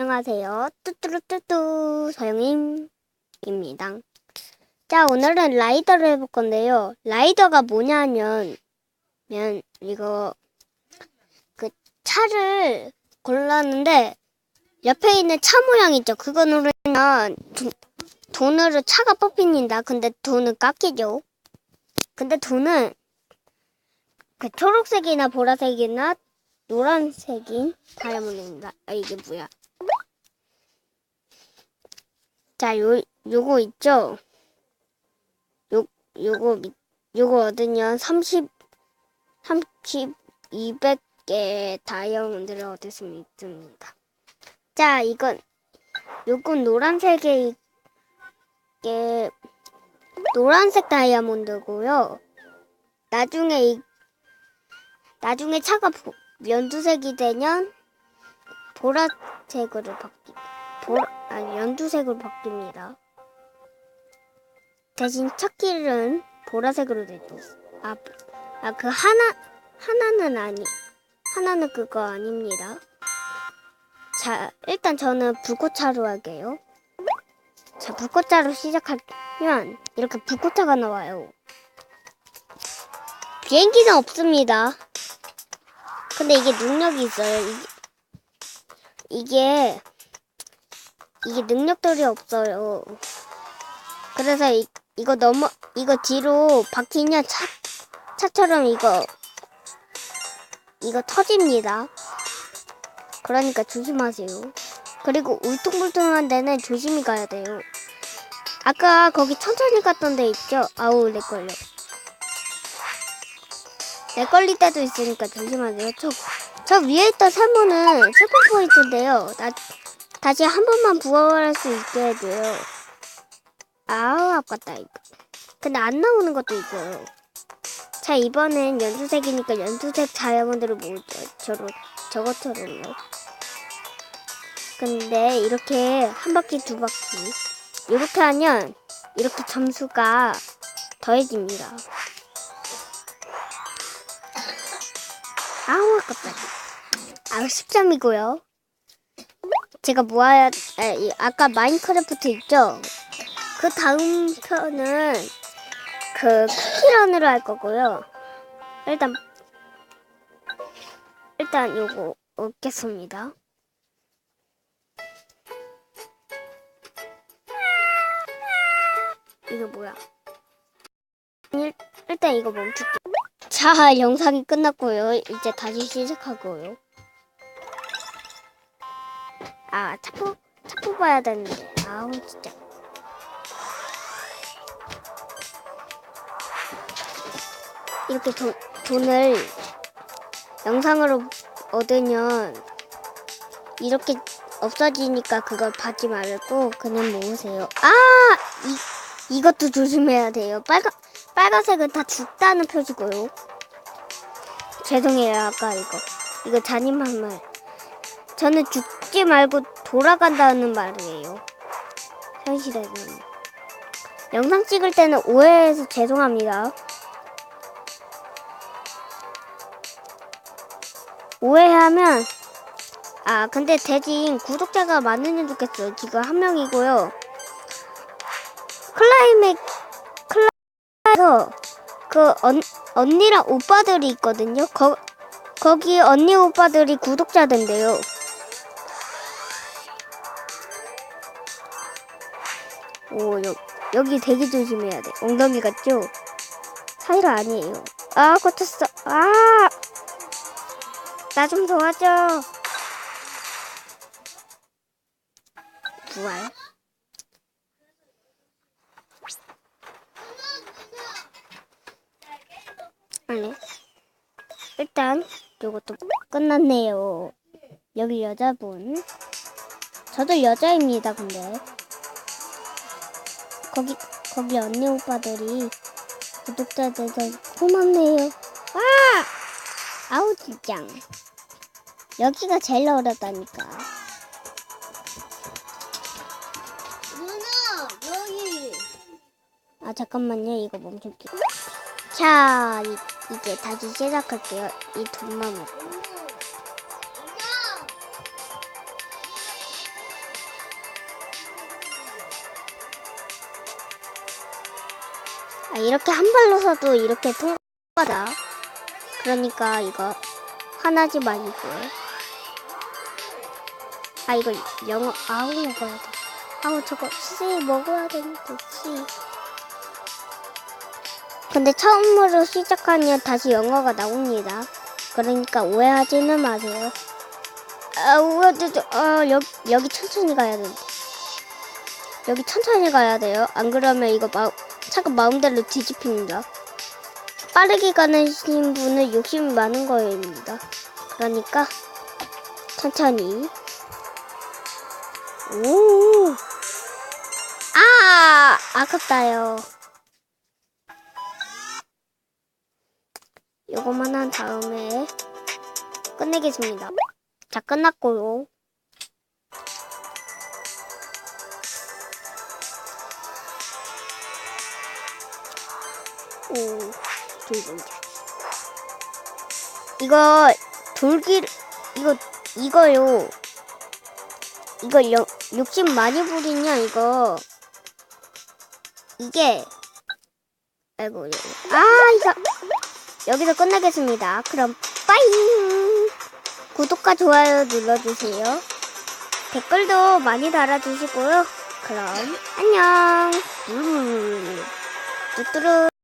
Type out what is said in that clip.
안녕하세요. 뚜뚜루뚜뚜 서영임입니다. 자, 오늘은 라이더를 해볼 건데요. 라이더가 뭐냐면, 면, 이거, 그, 차를 골랐는데, 옆에 있는 차 모양 있죠? 그거 누르면, 돈- 돈으로 차가 뽑힙니다. 근데 돈은 깎이죠. 근데 돈은, 그 초록색이나 보라색이나 노란색인 다이아몬드입니다. 아, 이게 뭐야? 자, 요, 요거 있죠? 요, 요거, 밑- 요거 얻으면 30, 30, 200개 다이아몬드를 얻을 수 있습니다. 자, 이건, 요건 노란색의, 이게, 노란색 다이아몬드고요. 나중에 이, 나중에 차가 보- 연두색이 되면 보라색으로 바뀌, 연두색으로 바뀝니다. 대신 첫길은 보라색으로 되죠. 아, 아, 그 하나, 하나는 아니, 하나는 그거 아닙니다. 자, 일단 저는 불꽃차로 할게요. 자, 불꽃차로 시작하면 이렇게 불꽃차가 나와요. 비행기는 없습니다. 근데 이게 능력이 있어요. 이게, 이게 이게 능력들이 없어요. 그래서 이, 이거 넘어 이거 뒤로 박히면 차 차처럼 이거 이거 터집니다. 그러니까 조심하세요. 그리고 울퉁불퉁한 데는 조심히 가야 돼요. 아까 거기 천천히 갔던 데 있죠? 아우 내 걸려. 내 걸릴 때도 있으니까 조심하세요. 저, 저 위에 있던 세모는 체크 포인트인데요. 나 다시 한 번만 부활할 수 있게 해줘요. 아우 아깝다 이거. 근데 안 나오는 것도 있어요. 자 이번엔 연두색이니까 연두색 다이아몬드를 모으죠. 저로 저것처럼요. 근데 이렇게 한 바퀴 두 바퀴 이렇게 하면 이렇게 점수가 더해집니다. 아우 아깝다. 아우 10점이고요. 제가 모아야 아, 이 아까 마인크래프트 있죠? 그 다음 편은 그 쿠키런으로 할 거고요. 일단 일단 요거 얻겠습니다. 이거 뭐야? 일, 일단 이거 멈출게. 자, 영상이 끝났고요. 이제 다시 시작하고요. 아, 차, 뽑, 차 뽑아야 되는데. 아우, 진짜. 이렇게 돈, 돈을 영상으로 얻으면 이렇게 없어지니까 그걸 받지 말고 그냥 모으세요. 아! 이, 이것도 조심해야 돼요. 빨간, 빨간색은 다 죽다는 표시고요. 죄송해요, 아까 이거. 이거 잔인한 말. 저는 죽지 말고 돌아간다는 말이에요. 현실에는. 영상 찍을 때는 오해해서 죄송합니다. 오해하면 아 근데 대신 구독자가 많으면 좋겠어요. 지금 한 명이고요. 클라이맥 클라에서 그 언, 언니랑 오빠들이 있거든요. 거, 거기 언니 오빠들이 구독자던데요. 오, 여, 여기 되게 조심해야 돼. 엉덩이 같죠? 사이로 아니에요. 아, 꽂혔어. 아! 나 좀 도와줘. 부활. 아니. 일단, 요것도 끝났네요. 여기 여자분. 저도 여자입니다, 근데. 거기, 거기 언니 오빠들이 구독자들도 고맙네요. 아! 아우, 진짜. 여기가 제일 어렵다니까. 누나 여기 아, 잠깐만요. 이거 멈출게요. 자, 이, 이제 다시 시작할게요. 이 돈만 먹고. 아, 이렇게 한 발로 서도 이렇게 통과다. 그러니까 이거 화나지 마시고요. 아 이거 영어 아우 먹어야 돼. 아우 저거 C 먹어야 되는데 C. 근데 처음으로 시작하면 다시 영어가 나옵니다. 그러니까 오해하지는 마세요. 아, 우와, 저, 저, 아, 여기, 여기 천천히 가야 돼. 여기 천천히 가야 돼요. 안 그러면 이거 마, 차가 마음대로 뒤집힙니다. 빠르게 가는 분은 욕심이 많은 거입니다. 그러니까 천천히. 오. 아, 아깝다요. 요거만 한 다음에 끝내겠습니다. 자, 끝났고요. 오, 돌돌. 이거 돌길 이거 이거요. 이거 여, 욕심 많이 부리냐 이거 이게 아이고. 아 이거 여기서 끝내겠습니다. 그럼 빠잉 구독과 좋아요 눌러주세요. 댓글도 많이 달아주시고요. 그럼 안녕. 음, 뚜뚜루.